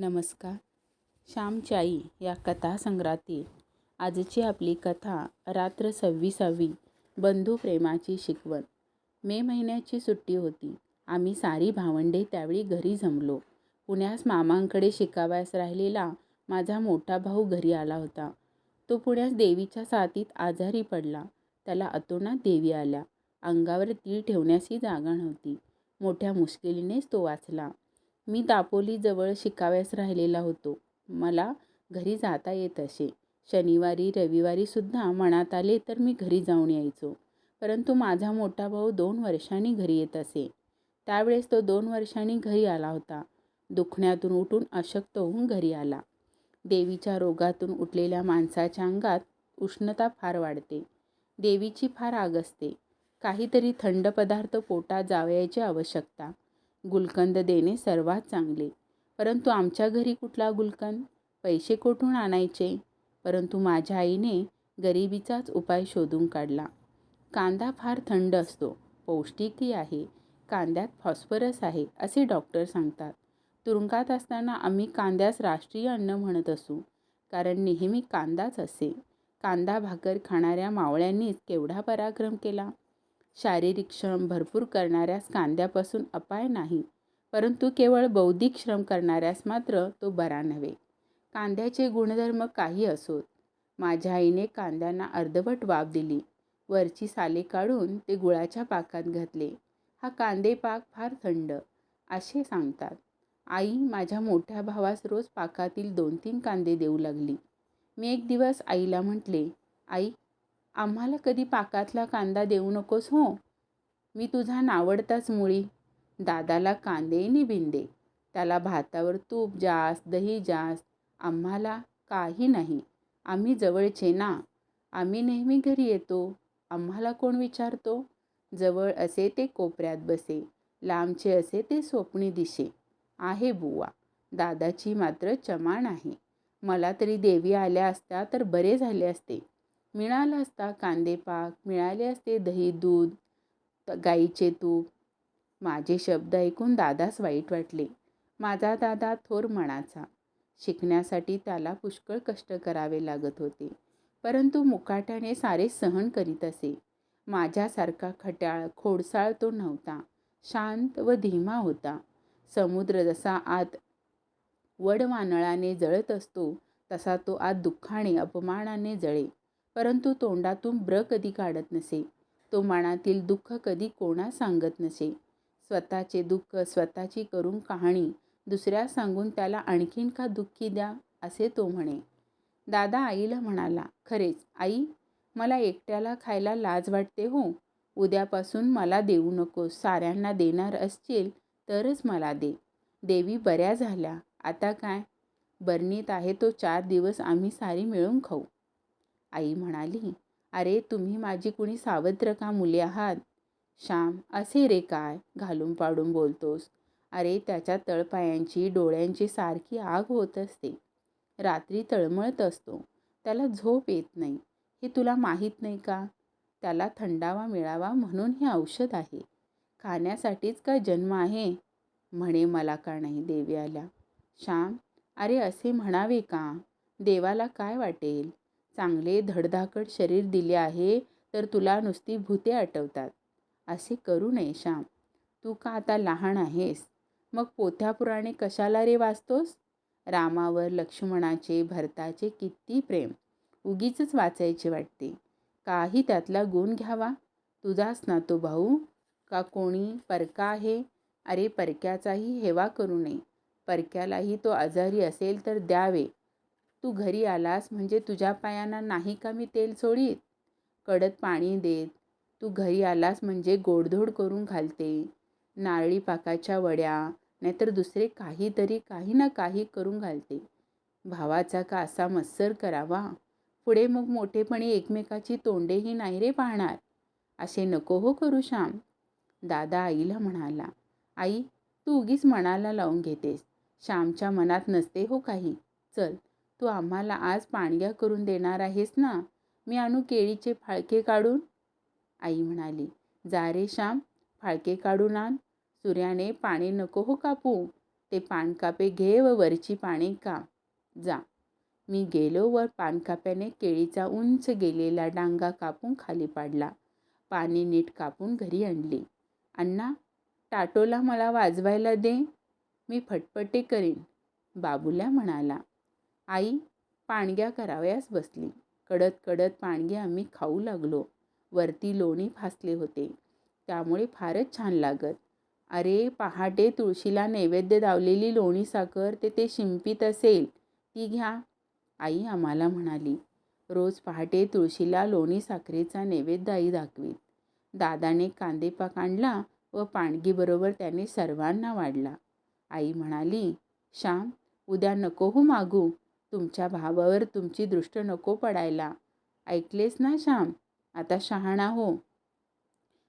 नमस्कार. श्यामची आई या कथासंग्रहातील आजची आपली कथा रात्र सव्वीसावी बंधू प्रेमाची शिकवण. मे महिन्याची सुट्टी होती. आम्ही सारी भावंडे त्यावेळी घरी जमलो. पुण्यास मामांकडे शिकावयास राहिलेला माझा मोठा भाऊ घरी आला होता. तो पुण्यास देवीच्या साथीत आजारी पडला. त्याला अतोनात देवी आल्या. अंगावर तीळ ठेवण्यासही जागा नव्हती. मोठ्या मुश्किलीनेच तो वाचला. मी दापोलीजवळ शिकाव्यास राहिलेला होतो. मला घरी जाता येत असे. शनिवारी रविवारीसुद्धा मनात आले तर मी घरी जाऊन यायचो. परंतु माझा मोठा भाऊ दोन वर्षांनी घरी येत असे. त्यावेळेस तो दोन वर्षांनी घरी आला होता. दुखण्यातून उठून अशक्त होऊन घरी आला. देवीच्या रोगातून उठलेल्या माणसाच्या अंगात उष्णता फार वाढते. देवीची फार आग असते. काहीतरी थंड पदार्थ पोटात जावयाची आवश्यकता. गुलकंद देणे सर्वात चांगले. परंतु आमच्या घरी कुठला गुलकंद? पैसे कोठून आणायचे? परंतु माझ्या आईने गरिबीचाच उपाय शोधून काढला. कांदा फार थंड असतो पौष्टिकही आहे. कांद्यात फॉस्फरस आहे असे डॉक्टर सांगतात. तुरुंगात असताना आम्ही कांद्यास राष्ट्रीय अन्न म्हणत असू कारण नेहमी कांदाच असे. कांदा भाकर खाणाऱ्या मावळ्यांनीच केवढा पराक्रम केला? शारीरिक श्रम भरपूर करणाऱ्यास कांद्यापासून अपाय नाही परंतु केवळ बौद्धिक श्रम करणाऱ्यास मात्र तो बरा नव्हे. कांद्याचे गुणधर्म काही असोत. माझ्या आईने कांद्यांना अर्धवट वाफ दिली. वरची साले काढून ते गुळाच्या पाकात घातले. हा कांदे पाक फार थंड असे सांगतात. आई माझ्या मोठ्या भावास रोज पाकातील दोन तीन कांदे देऊ लागली. मी एक दिवस आईला म्हटले आई आम्हाला कधी पाकातला कांदा देऊ नकोस हो. मी तुझा नावडताच मुळी. दादाला कांदे नि बिंदे. त्याला भातावर तूप जास्त दही जास्त आम्हाला काही नाही. आम्ही जवळचे ना. आम्ही नेहमी घरी येतो. आम्हाला कोण विचारतो? जवळ असे ते कोपऱ्यात बसे. लांबचे असे ते स्वप्नी दिशे. आहे बुवा. दादाची मात्र चमाण आहे. मला तरी देवी आल्या असत्या तर बरे झाले असते. मिळाला असता कांदेपाक मिळाले असते दही दूध गाईचे तूप. माझे शब्द ऐकून दादास वाईट वाटले. माझा दादा थोर मनाचा. शिकण्यासाठी त्याला पुष्कळ कष्ट करावे लागत होते. परंतु मुकाट्याने सारे सहन करीत असे. माझ्यासारखा खट्याळ खोडसाळ तो नव्हता. शांत व धीमा होता. समुद्र जसा आत वडवानळाने जळत असतो तसा तो आत दुःखाने अपमानाने जळे परंतु तोंडातून ब्र कधी काढत नसे. तो मनातील दुःख कधी कोणा सांगत नसे. स्वतःचे दुःख स्वतःची करून कहाणी दुसऱ्या सांगून त्याला आणखीन का दुःखी द्या असे तो म्हणे. दादा आईला म्हणाला खरेच आई मला एकट्याला खायला लाज वाटते हो. उद्यापासून मला देऊ नको. साऱ्यांना देणार असतील तरच मला दे. देवी बऱ्या झाल्या. आता काय? बरणीत आहे तो चार दिवस आम्ही सारी मिळून खाऊ. आई म्हणाली अरे तुम्ही माझी कुणी सावत्र का मुले आहात? श्याम असे रे काय? घालून पाडून बोलतोस. अरे त्याच्या तळपायांची डोळ्यांची सारखी आग होत असते. रात्री तळमळत असतो. त्याला झोप येत नाही. हे तुला माहीत नाही का? त्याला थंडावा मिळावा म्हणून हे औषध आहे. खाण्यासाठीच का जन्म आहे? म्हणे मला का नाही देवी आल्या. श्याम अरे असे म्हणावे का? देवाला काय वाटेल? चांगले धडधाकट शरीर दिले आहे तर तुला नुसती भूते आठवतात असे करू नये श्याम. तू का आता लहान आहेस? मग पोथ्यापुराणे कशाला रे वाचतोस? रामावर लक्ष्मणाचे भरताचे किती प्रेम. उगीच वाचायचे वाटते. काही त्यातला गुण घ्यावा. तुझाच ना तो भाऊ? का कोणी परका आहे? अरे परक्याचाही हेवा करू नये. परक्यालाही तो आजारी असेल तर द्यावे. तू घरी आलास म्हणजे तुझ्या पायांना नाही का मी तेल सोडीत? कडत पाणी देत तू घरी आलास म्हणजे गोडधोड करून घालते. नारळी पाकाच्या वड्या नाहीतर दुसरे काहीतरी काही ना काही करून घालते. भावाचा का असा मत्सर करावा? पुढे मग मोठेपणी एकमेकाची तोंडेही नाही रे पाहणार. असे नको हो करू श्याम. दादा आईला म्हणाला आई तू उगीच मनाला लावून घेतेस. श्यामच्या मनात नसते हो काही. चल तू आम्हाला आज पाणग्या करून देणार आहेस ना? मी आणू केळीचे फाळके काढून? आई म्हणाली जा रे श्याम फाळके काढून आण. सूर्याने पाणी नको हो कापू. ते पानकापे घे व वरची पाने काप जा. मी गेलो व पानकाप्याने केळीचा उंच गेलेला डांगा कापून खाली पाडला. पाने नीट कापून घरी आणली. अण्णा टाटोला मला वाजवायला दे. मी फटफटे करीन. बाबूल्या म्हणाला. आई पाणग्या करावयास बसली. कडत कडत पाणगे आम्ही खाऊ लागलो. वरती लोणी फासले होते. त्यामुळे फारच छान लागत. अरे पहाटे तुळशीला नैवेद्य दावलेली लोणी साखर ते ते शिंपीत असेल. ती घ्या. आई आम्हाला म्हणाली. रोज पहाटे तुळशीला लोणी साखरेचा नैवेद्य आई दाखवीत. दादाने कांदेपाक आणला व पाणगीबरोबर त्याने सर्वांना वाढला. आई म्हणाली श्याम उद्या नको हो मागू. तुमच्या भावावर तुमची दृष्ट नको पडायला. ऐकलेस ना श्याम? आता शहाणा हो.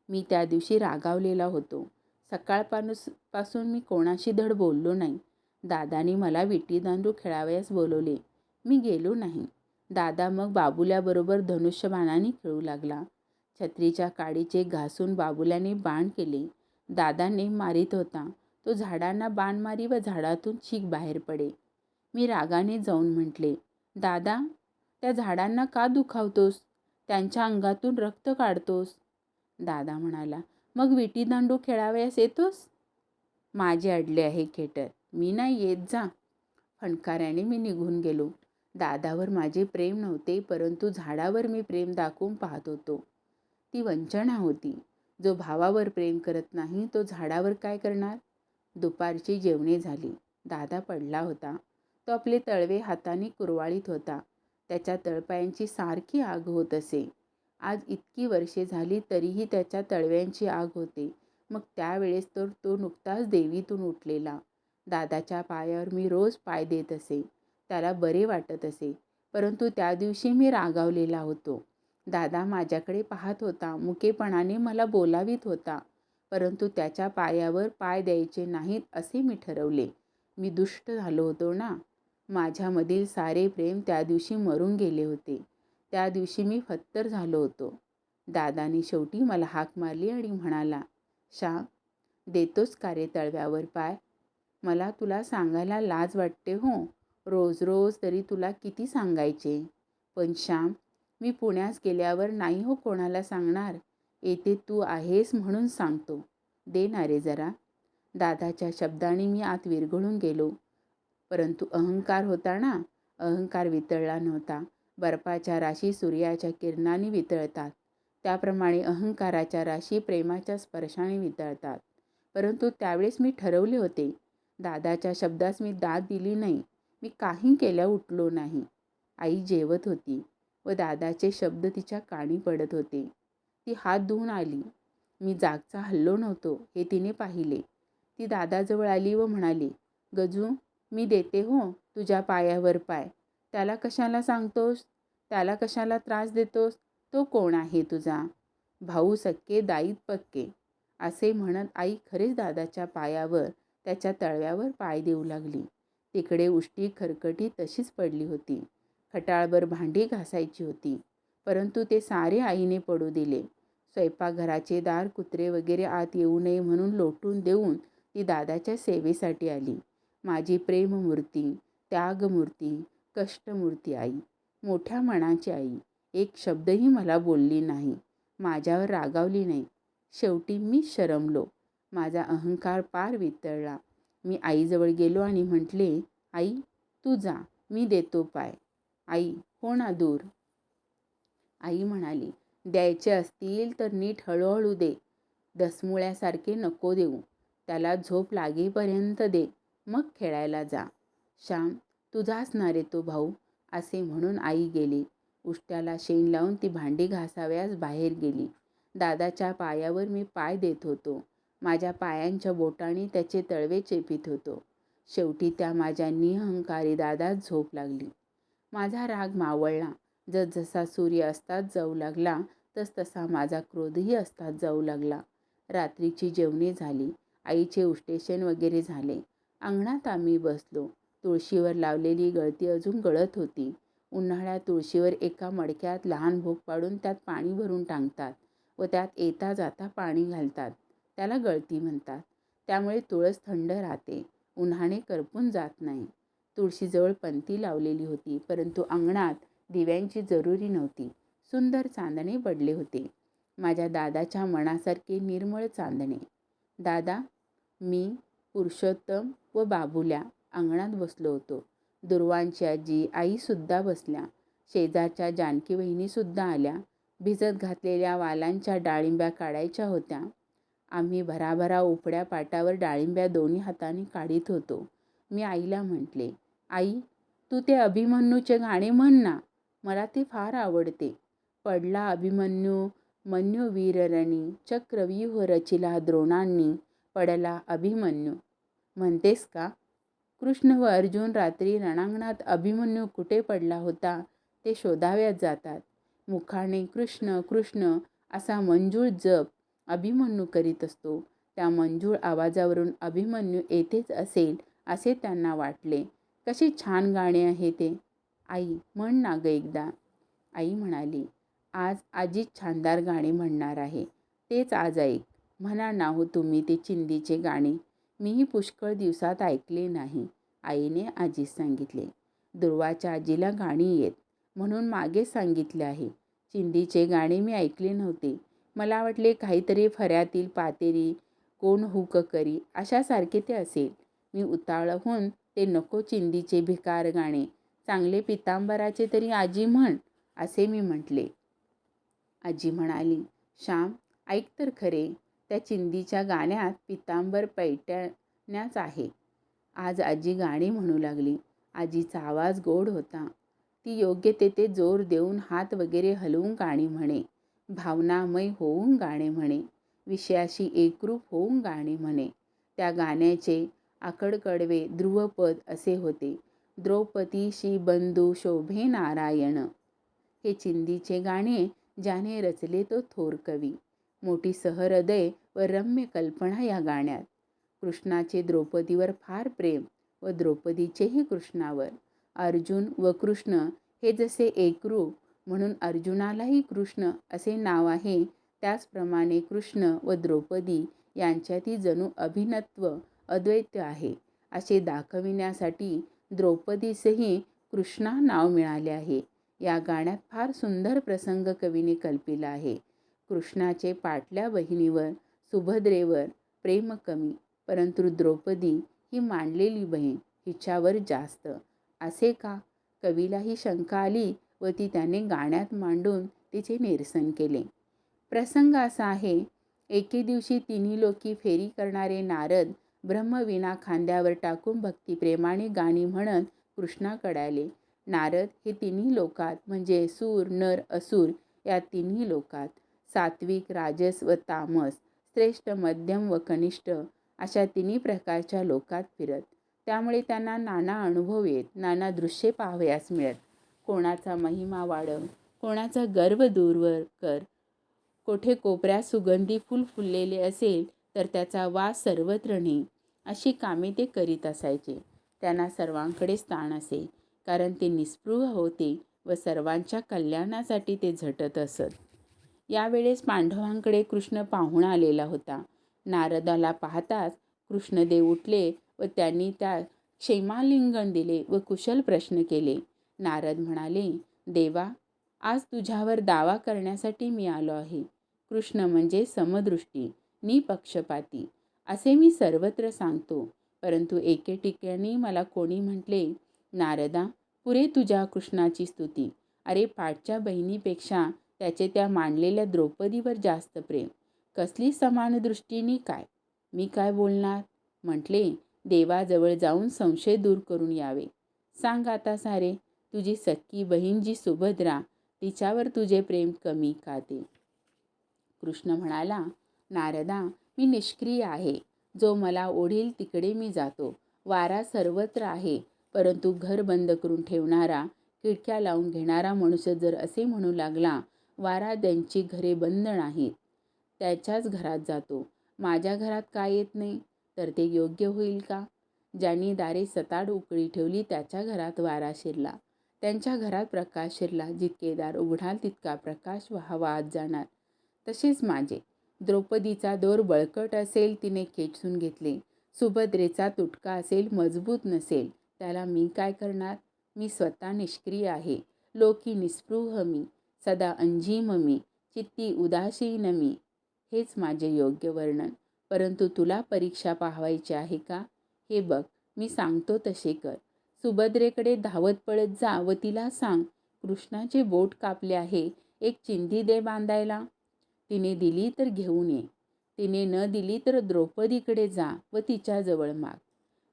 मी त्या दिवशी रागावलेला होतो. सकाळपासून पासून मी कोणाशी धड बोललो नाही. दादानी मला विटी दांडू खेळावयास बोलवले. मी गेलो नाही. दादा मग बाबुल्याबरोबर धनुष्यबाणाने खेळू लागला. छत्रीच्या काडीचे घासून बाबुल्याने बाण केले. दादाने मारित होता. तो झाडांना बाण मारी व झाडातून चीक बाहेर पडे. मी रागाने जाऊन म्हटले दादा त्या झाडांना का दुखावतोस? त्यांच्या अंगातून रक्त काढतोस. दादा म्हणाला मग विटी दांडू खेळावयास येतोस? माझे अडले आहे खेटर मी नाही येत जा. फणकाऱ्याने मी निघून गेलो. दादावर माझे प्रेम नव्हते परंतु झाडावर मी प्रेम दाखवून पाहत होतो. ती वंचना होती. जो भावावर प्रेम करत नाही तो झाडावर काय करणार? दुपारची जेवणे झाली. दादा पडला होता. तो आपले तळवे हाताने कुरवाळीत होता. त्याच्या तळपायांची सारखी आग होत असे. आज इतकी वर्षे झाली तरीही त्याच्या तळव्यांची आग होते. मग त्यावेळेस तर तो नुकताच देवीतून उठलेला. दादाच्या पायावर मी रोज पाय देत असे. त्याला बरे वाटत असे. परंतु त्या दिवशी मी रागावलेला होतो. दादा माझ्याकडे पाहत होता. मुकेपणाने मला बोलावीत होता. परंतु त्याच्या पायावर पाय द्यायचे नाहीत असे मी ठरवले. मी दुष्ट झालो होतो ना? माझ्यामधील सारे प्रेम त्या दिवशी मरून गेले होते. त्या दिवशी मी फत्तर झालो होतो. दादाने शेवटी मला हाक मारली आणि म्हणाला श्याम देतोस का रे तळव्यावर पाय? मला तुला सांगायला लाज वाटते हो. रोज रोज तरी तुला किती सांगायचे. पण श्याम मी पुण्यास गेल्यावर नाही हो कोणाला सांगणार. येथे तू आहेस म्हणून सांगतो. दे ना रे जरा. दादाच्या शब्दाने मी आत विरघळून गेलो. परंतु अहंकार होता ना? अहंकार वितळला नव्हता. बर्फाच्या राशी सूर्याच्या किरणाने वितळतात. त्याप्रमाणे अहंकाराच्या राशी प्रेमाच्या स्पर्शाने वितळतात. परंतु त्यावेळेस मी ठरवले होते. दादाच्या शब्दास मी दाद दिली नाही. मी काही केल्या उठलो नाही. आई जेवत होती व दादाचे शब्द तिच्या काणी पडत होते. ती हात धुवून आली. मी जागचा हल्लो नव्हतो हे तिने पाहिले. ती दादाजवळ आली व म्हणाली गजू मी देते हो तुझ्या पायावर पाय. त्याला कशाला सांगतोस? त्याला कशाला त्रास देतोस? तो कोण आहे तुझा? भाऊ सक्के दाईत पक्के. असे म्हणत आई खरेच दादाच्या पायावर त्याच्या तळव्यावर पाय देऊ लागली. तिकडे उष्टी खरकटी तशीच पडली होती. खटाळभर भांडी घासायची होती. परंतु ते सारे आईने पडू दिले. स्वयंपाकघराचे दार कुत्रे वगैरे आत येऊ नये म्हणून लोटून देऊन ती दादाच्या सेवेसाठी आली. माझी प्रेममूर्ती त्यागमूर्ती कष्टमूर्ती आई मोठ्या मनाची आई. एक शब्दही मला बोलली नाही माझ्यावर रागावली नाही. शेवटी मी शरमलो. माझा अहंकार पार वितळला. मी आईजवळ गेलो आणि म्हटले आई तू जा मी देतो पाय. आई हो ना दूर. आई म्हणाली द्यायचे असतील तर नीट हळूहळू दे. दसमुळ्यासारखे नको देऊ. त्याला झोप लागेपर्यंत दे. मग खेळायला जा. श्याम तुझाच ना रे तो भाऊ असे म्हणून आई गेली. उष्ट्याला शेण लावून ती भांडी घासाव्यास बाहेर गेली. दादाच्या पायावर मी पाय देत होतो. माझ्या पायांच्या बोटाने त्याचे तळवे चेपित होतो. शेवटी त्या माझ्या निहंकारी दादास झोप लागली. माझा राग मावळला. जसजसा सूर्य असताच जाऊ लागला तसतसा माझा क्रोधही असताच जाऊ लागला. रात्रीची जेवणे झाली. आईचे उष्टेशन वगैरे झाले. अंगणात आम्ही बसलो. तुळशीवर लावलेली गळती अजून गळत होती. उन्हाळ्यात तुळशीवर एका मडक्यात लहान भोग पाडून त्यात पाणी भरून टांगतात व त्यात येता जाता पाणी घालतात. त्याला गळती म्हणतात. त्यामुळे तुळस थंड राहते. उन्हाने करपून जात नाही. तुळशीजवळ पंती लावलेली होती परंतु अंगणात दिव्यांची जरुरी नव्हती. सुंदर चांदणे पडले होते. माझ्या दादाच्या मनासारखे निर्मळ चांदणे. दादा मी पुरुषोत्तम व बाबुल्या अंगणात बसलो होतो. दुर्वांची आजी आईसुद्धा बसल्या. शेजारच्या जानकी वहिनीसुद्धा आल्या. भिजत घातलेल्या वालांच्या डाळिंब्या काढायच्या होत्या. आम्ही भराभरा उपड्या पाटावर डाळिंब्या दोन्ही हाताने काढीत होतो. मी आईला म्हटले आई तू ते अभिमन्यूचे गाणे म्हण ना. मला ते फार आवडते. पडला अभिमन्यू मन्यू वीररणी चक्रव्यूह रचिला द्रोणांनी पडला अभिमन्यू. म्हणतेस का? कृष्ण व अर्जुन रात्री रणांगणात अभिमन्यू कुठे पडला होता ते शोधाव्यात जातात. मुखाने कृष्ण कृष्ण असा मंजूळ जप अभिमन्यू करीत असतो. त्या मंजूळ आवाजावरून अभिमन्यू येथेच असेल असे त्यांना वाटले. कसे छान गाणे आहे ते. आई म्हण ना ग एकदा. आई म्हणाली आज आजीच छानदार गाणे म्हणणार आहे. तेच आज ऐक. म्हणा ना हो तुम्ही ते चिंदीचे गाणे. मीही पुष्कळ दिवसात ऐकले नाही. आईने आजीस सांगितले दुर्वाच्या आजीला गाणी येत म्हणून मागेच सांगितले आहे. चिंदीचे गाणे मी ऐकले नव्हते. मला वाटले काहीतरी फऱ्यातील पातेरी कोण हुक करी अशासारखे ते असेल. मी उतावळ होऊन ते नको चिंदीचे भिकार गाणे चांगले पितांबराचे तरी आजी म्हण असे मी म्हटले. आजी म्हणाली श्याम ऐक तर खरे. त्या चिंदीच्या गाण्यात पितांबर पैठण्याच आहे. आज आजी गाणी म्हणू लागली. आजीचा आवाज गोड होता. ती योग्य तेथे जोर देऊन हात वगैरे हलवून गाणी म्हणे. भावनामय होऊन गाणे म्हणे. विषयाशी एकरूप होऊन गाणे म्हणे. त्या गाण्याचे आकडकडवे ध्रुवपद असे होते. द्रौपदीशी बंधू शोभे नारायण. हे चिंदीचे गाणे ज्याने रचले तो थोर कवी. मोठी सहृदय व रम्य कल्पना या गाण्यात. कृष्णाचे द्रौपदीवर फार प्रेम व द्रौपदीचेही कृष्णावर. अर्जुन व कृष्ण हे जसे एकरूप म्हणून अर्जुनालाही कृष्ण असे नाव आहे. त्याचप्रमाणे कृष्ण व द्रौपदी यांच्यातही जणू अभिनत्व अद्वैत आहे. असे दाखविण्यासाठी द्रौपदीसही कृष्णा नाव मिळाले आहे. या गाण्यात फार सुंदर प्रसंग कवीने कल्पिला आहे. कृष्णाचे पाटल्या बहिणीवर सुभद्रेवर प्रेम कमी परंतु द्रौपदी ही मांडलेली बहीण हिच्यावर जास्त. असे का? कवीला ही शंका आली व ती त्याने गाण्यात मांडून तिचे निरसन केले. प्रसंग असा आहे एके दिवशी तिन्ही लोकी फेरी करणारे नारद ब्रह्मविना खांद्यावर टाकून भक्तिप्रेमाने गाणी म्हणत कृष्णाकडे आले नारद हे तिन्ही लोकात म्हणजे सूर नर असूर या तिन्ही लोकात सात्विक राजस व तामस श्रेष्ठ मध्यम व कनिष्ठ अशा तिन्ही प्रकारच्या लोकात फिरत. त्यामुळे त्यांना नाना अनुभव येत नाना दृश्ये पाहावयास मिळत. कोणाचा महिमा वाढव कोणाचा गर्व दूरवर कर. कोठे कोपऱ्या सुगंधी फुल फुललेले असेल तर त्याचा वास सर्वत्र ने अशी कामे ते करीत असायचे. त्यांना सर्वांकडे स्थान असे कारण ते निस्पृह होते व सर्वांच्या कल्याणासाठी ते झटत असत. यावेळेस पांडवांकडे कृष्ण पाहून आलेला होता. नारदाला पाहताच कृष्णदेव उठले व त्यांनी त्या क्षेमालिंगन दिले व कुशल प्रश्न केले. नारद म्हणाले देवा आज तुझ्यावर दावा करण्यासाठी मी आलो आहे. कृष्ण म्हणजे समदृष्टी निपक्षपाती असे मी सर्वत्र सांगतो. परंतु एके ठिकाणी मला कोणी म्हटले नारदा पुरे तुझ्या कृष्णाची स्तुती. अरे पाठच्या बहिणीपेक्षा त्याचे त्या मांडलेल्या द्रौपदीवर जास्त प्रेम. कसली समान दृष्टीने काय? मी काय बोलणार? म्हटले देवाजवळ जाऊन संशय दूर करून यावे. सांग आता सारे तुझी सख्खी बहीण जी सुभद्रा तिच्यावर तुझे प्रेम कमी का ते? कृष्ण म्हणाला नारदा मी निष्क्रिय आहे. जो मला ओढील तिकडे मी जातो. वारा सर्वत्र आहे परंतु घर बंद करून ठेवणारा खिडक्या लावून घेणारा मनुष्य जर असे म्हणू लागला वारा त्यांची घरे बंद नाहीत. त्याच्याच घरात जातो. माझ्या घरात का येत नाही? तर ते योग्य होईल का? ज्यांनी दारे सताड उकळी ठेवली त्याच्या घरात वारा शिरला. त्यांच्या घरात प्रकाश शिरला. जितके दार उघडाल तितका प्रकाश व्हावा आत जाणार. तसेच माझे. द्रौपदीचा दोर बळकट असेल तिने खेचून घेतले. सुभद्रेचा तुटका असेल मजबूत नसेल. त्याला मी काय करणार? मी स्वतः निष्क्रिय आहे. लोकी निस्पृह मी. सदा अंजीम मी चित्ती उदासीन मी हेच माझे योग्य वर्णन. परंतु तुला परीक्षा पाहावायची आहे का? हे बघ मी सांगतो तसे कर. सुभद्रेकडे धावत पळत जा व तिला सांग कृष्णाचे बोट कापले आहे एक चिंधी दे बांधायला. तिने दिली तर घेऊन ये. तिने न दिली तर द्रौपदीकडे जा व तिच्याजवळ माग.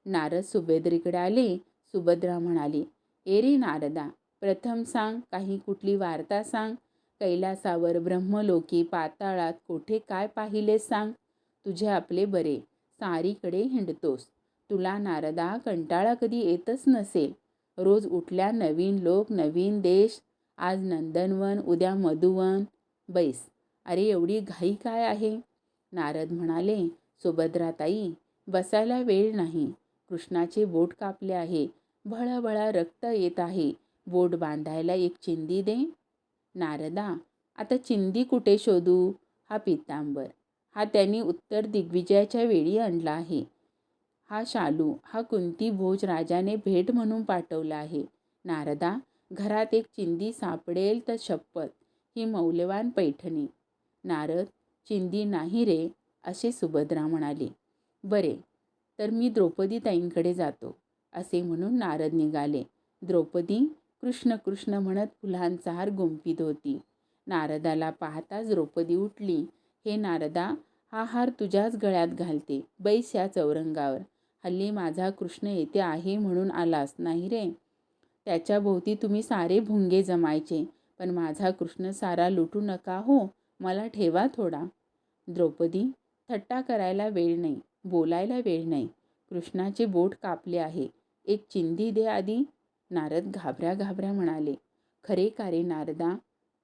नारद सुभद्रेकडे आले. सुभद्रा म्हणाली ए रे नारदा प्रथम सांग काही कुठली वार्ता सांग. कैलासावर ब्रह्मलोकी पाताळात कोठे काय पाहिले सांग. तुझे आपले बरे सारीकडे हिंडतोस. तुला नारदा कंटाळा कधी येतच नसेल. रोज उठल्या नवीन लोक नवीन देश. आज नंदनवन उद्या मधुवन. बैस. अरे एवढी घाई काय आहे? नारद म्हणाले सुभद्राताई बसायला वेळ नाही. कृष्णाचे बोट कापले आहे. भळभळा रक्त येत आहे. बोट बांधायला एक चिंदी दे नारदा आता चिंदी कुठे शोधू? हा पितांबर. हा त्यांनी उत्तर दिग्विजयाच्या वेळी आणला आहे. हा शालू हा कुंती भोज राजाने भेट म्हणून पाठवला आहे. नारदा घरात एक चिंदी सापडेल तर शपथ. ही मौल्यवान पैठणी. नारद चिंदी नाही रे असे सुभद्रा म्हणाले. बरे तर मी द्रौपदी ताईंकडे जातो असे म्हणून नारद निघाले. द्रौपदी कृष्ण कृष्ण म्हणत फुलांचा हार गुंफीत होती. नारदाला पाहताच द्रौपदी उठली. हे नारदा हा हार तुझ्याच गळ्यात घालते. बैस या चौरंगावर. हल्ली माझा कृष्ण येथे आहे म्हणून आलास नाही रे? त्याच्या भोवती तुम्ही सारे भुंगे जमायचे. पण माझा कृष्ण सारा लुटू नका हो. मला ठेवा थोडा. द्रौपदी थट्टा करायला वेळ नाही. बोलायला वेळ नाही. कृष्णाचे बोट कापले आहे. एक चिंधी दे आधी. नारद घाबऱ्या घाबऱ्या म्हणाले खरे का रे नारदा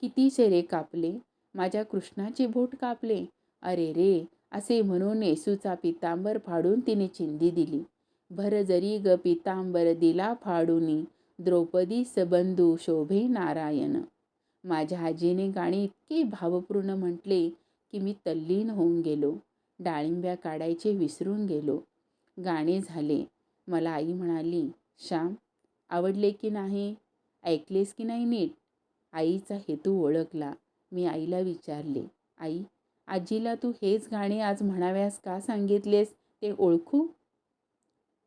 किती शेरे कापले? माझ्या कृष्णाचे बोट कापले? अरे रे असे म्हणून येसूचा पितांबर फाडून तिने चिंदी दिली. भर जरी ग पितांबर दिला फाडूनी द्रौपदी सबंधू शोभे नारायण. माझ्या आजीने गाणे इतके भावपूर्ण म्हटले की मी तल्लीन होऊन गेलो. डाळिंब्या काढायचे विसरून गेलो. गाणे झाले. मला आई म्हणाली श्याम आवडले की नाही ऐकलेस की नाही नीट? आईचा हेतू ओळखला. मी आईला विचारले आई आजीला तू हेच गाणे आज म्हणाव्यास का सांगितलेस? ते ओळखू?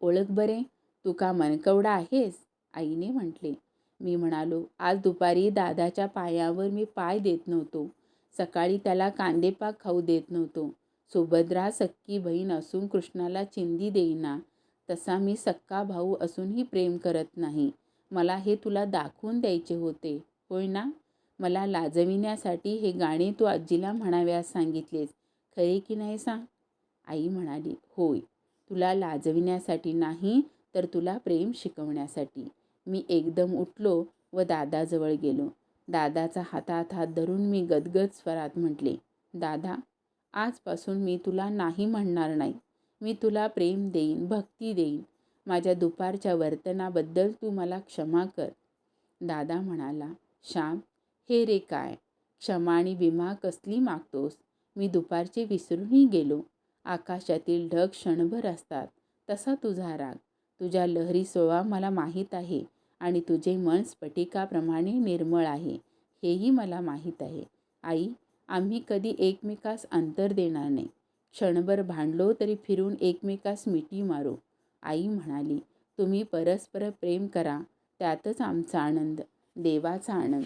ओळख बरे? तू का मनकवडा आहेस? आईने म्हटले मी म्हणालो आज दुपारी दादाच्या पायावर मी पाय देत नव्हतो. सकाळी त्याला कांदेपाक खाऊ देत नव्हतो. सुभद्रा सक्की बहीण असून कृष्णाला चिंदी देईना. तसा मी सक्का भाऊ असूनही प्रेम करत नाही. मला हे तुला दाखवून द्यायचे होते. होय ना? मला लाजविण्यासाठी हे गाणे तू आजीला म्हणाव्यास सांगितलेस. खरे की नाही सांग आई म्हणाली होय. तुला लाजविण्यासाठी नाही तर तुला प्रेम शिकवण्यासाठी. मी एकदम उठलो व दादाजवळ गेलो. दादाचा हातात हात धरून मी गदगद स्वरात म्हटले दादा आजपासून मी तुला नाही म्हणणार नाही. मी तुला प्रेम देईन भक्ती देईन. माझ्या दुपारच्या वर्तनाबद्दल तू मला क्षमा कर. दादा म्हणाला श्याम हे रे काय? क्षमा आणि विमा कसली मागतोस? मी दुपारचे विसरूनही गेलो. आकाशातील ढग क्षणभर असतात. तसा तुझा राग. तुझ्या लहरी सोळा मला माहीत आहे आणि तुझे मन स्फटिकाप्रमाणे निर्मळ आहे. हेही मला माहीत आहे. आई आम्ही कधी एकमेकास अंतर देणार नाही. क्षणभर भांडलो तरी फिरून एकमेकास मिठी मारू. आई म्हणाली तुम्ही परस्पर प्रेम करा त्यातच आमचा आनंद देवाचा आनंद.